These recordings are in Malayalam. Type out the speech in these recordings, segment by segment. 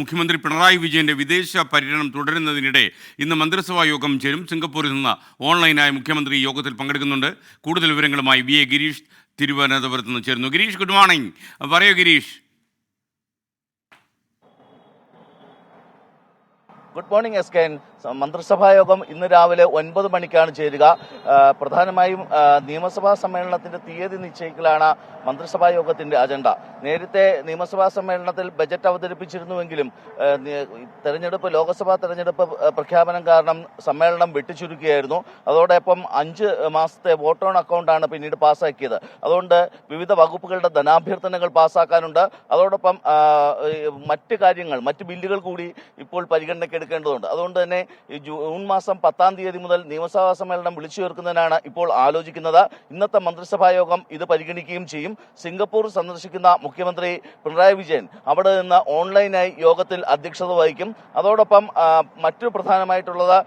മുഖ്യമന്ത്രി പിണറായി വിജയന്റെ വിദേശ പര്യടനം തുടരുന്നതിനിടെ ഇന്ന് മന്ത്രിസഭാ യോഗം ചേരും. സിംഗപ്പൂരിൽ നിന്ന് ഓൺലൈനായി മുഖ്യമന്ത്രി യോഗത്തിൽ പങ്കെടുക്കുന്നുണ്ട്. കൂടുതൽ വിവരങ്ങളുമായി വി എ ഗിരീഷ് തിരുവനന്തപുരത്ത് നിന്ന് ചേരുന്നു. ഗിരീഷ് ഗുഡ് മോർണിംഗ് പറയൂ Girish. Good morning S K N മന്ത്രിസഭാ യോഗം ഇന്ന് രാവിലെ ഒൻപത് മണിക്കാണ് ചേരുക. പ്രധാനമായും നിയമസഭാ സമ്മേളനത്തിന്റെ തീയതി നിശ്ചയിക്കലാണ് മന്ത്രിസഭാ യോഗത്തിന്റെ അജണ്ട. നേരത്തെ നിയമസഭാ സമ്മേളനത്തിൽ ബജറ്റ് അവതരിപ്പിച്ചിരുന്നുവെങ്കിലും തെരഞ്ഞെടുപ്പ് ലോക്സഭാ തെരഞ്ഞെടുപ്പ് പ്രഖ്യാപനം കാരണം സമ്മേളനം വെട്ടിച്ചുരുക്കുകയായിരുന്നു. അതോടൊപ്പം അഞ്ച് മാസത്തെ വോട്ട് ഓൺ അക്കൗണ്ടാണ് പിന്നീട് പാസ്സാക്കിയത് അതുകൊണ്ട് വിവിധ വകുപ്പുകളുടെ ധനാഭ്യർത്ഥനകൾ പാസ്സാക്കാനുണ്ട് അതോടൊപ്പം മറ്റ് കാര്യങ്ങൾ മറ്റ് ബില്ലുകൾ കൂടി ഇപ്പോൾ പരിഗണനയ്ക്ക് എടുക്കേണ്ടതുണ്ട്. അതുകൊണ്ട് തന്നെ ജൂൺ മാസം പത്താം തീയതി മുതൽ നിയമസഭാ സമ്മേളനം വിളിച്ചു ചേർക്കുന്നതിനാണ് ഇപ്പോൾ ആലോചിക്കുന്നത്. ഇന്നത്തെ മന്ത്രിസഭാ യോഗം ഇത് പരിഗണിക്കുകയും ചെയ്യും. സിംഗപ്പൂർ സന്ദർശിക്കുന്ന മുഖ്യമന്ത്രി പിണറായി വിജയൻ അവിടെ നിന്ന് ഓൺലൈനായി യോഗത്തിൽ അധ്യക്ഷത വഹിക്കും. അതോടൊപ്പം മറ്റു പ്രധാനമായിട്ടുള്ളത്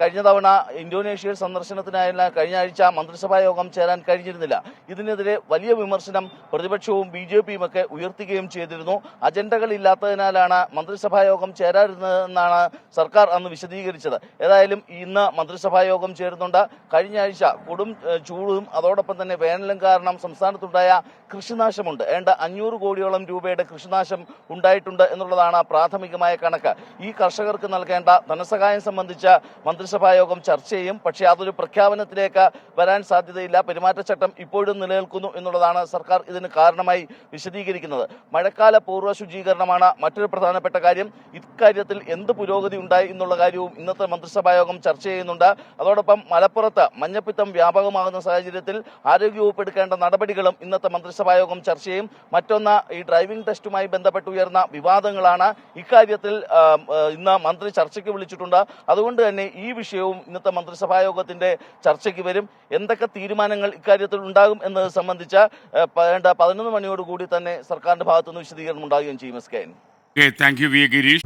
കഴിഞ്ഞ തവണ ഇന്തോനേഷ്യയിൽ സന്ദർശനത്തിനായുള്ള കഴിഞ്ഞ ആഴ്ച മന്ത്രിസഭാ യോഗം ചേരാൻ കഴിഞ്ഞിരുന്നില്ല. ഇതിനെതിരെ വലിയ വിമർശനം പ്രതിപക്ഷവും ബി ജെ പിയും ഒക്കെ ഉയർത്തുകയും ചെയ്തിരുന്നു. അജണ്ടകൾ ഇല്ലാത്തതിനാലാണ് മന്ത്രിസഭാ യോഗം ചേരാതിരുന്നതെന്നാണ് സർക്കാർ അന്ന് വിശദീകരിച്ചത്. ഏതായാലും ഇന്ന് മന്ത്രിസഭാ യോഗം ചേരുന്നുണ്ട്. കഴിഞ്ഞ ആഴ്ച കൊടും ചൂടും അതോടൊപ്പം തന്നെ വേനലും കാരണം സംസ്ഥാനത്തുണ്ടായ കൃഷിനാശമുണ്ട്. ഏണ്ട അഞ്ഞൂറ് കോടിയോളം രൂപയുടെ കൃഷിനാശം ഉണ്ടായിട്ടുണ്ട് എന്നുള്ളതാണ് പ്രാഥമികമായ കണക്ക്. ഈ കർഷകർക്ക് നൽകേണ്ട ധനസഹായം സംബന്ധിച്ച മന്ത്രിസഭാ യോഗം ചർച്ച ചെയ്യും. പക്ഷേ അതൊരു പ്രഖ്യാപനത്തിലേക്ക് വരാൻ സാധ്യതയില്ല. പെരുമാറ്റച്ചട്ടം ഇപ്പോഴും നിലനിൽക്കുന്നു എന്നുള്ളതാണ് സർക്കാർ ഇതിന് കാരണമായി വിശദീകരിക്കുന്നത്. മഴക്കാല പൂർവ ശുചീകരണമാണ് മറ്റൊരു പ്രധാനപ്പെട്ട കാര്യം. ഇക്കാര്യത്തിൽ എന്ത് പുരോഗതി ഉണ്ടായി എന്നുള്ള കാര്യവും ഇന്നത്തെ മന്ത്രിസഭാ യോഗം ചർച്ച ചെയ്യുന്നുണ്ട്. അതോടൊപ്പം മലപ്പുറത്ത് മഞ്ഞപ്പിത്തം വ്യാപകമാകുന്ന സാഹചര്യത്തിൽ ആരോഗ്യവകുപ്പ് എടുക്കേണ്ട നടപടികളും ഇന്നത്തെ മന്ത്രിസഭാ യോഗം ചർച്ച ചെയ്യും. മറ്റൊന്ന് ഈ ഡ്രൈവിംഗ് ടെസ്റ്റുമായി ബന്ധപ്പെട്ട് ഉയർന്ന വിവാദങ്ങളാണ് ഇക്കാര്യത്തിൽ ഇന്ന് മന്ത്രി ചർച്ചയ്ക്ക് വിളിച്ചിട്ടുണ്ട്. അതുകൊണ്ട് തന്നെ ഈ വിഷയവും ഇന്നത്തെ മന്ത്രിസഭാ യോഗത്തിന്റെ ചർച്ചയ്ക്ക് വരും. എന്തൊക്കെ തീരുമാനങ്ങൾ ഇക്കാര്യത്തിൽ ഉണ്ടാകും എന്നത് സംബന്ധിച്ച് വേണ്ട പതിനൊന്ന് മണിയോടുകൂടി തന്നെ സർക്കാരിന്റെ ഭാഗത്തുനിന്ന് വിശദീകരണം ഉണ്ടാകുകയും ചെയ്യും S K thank you V Girish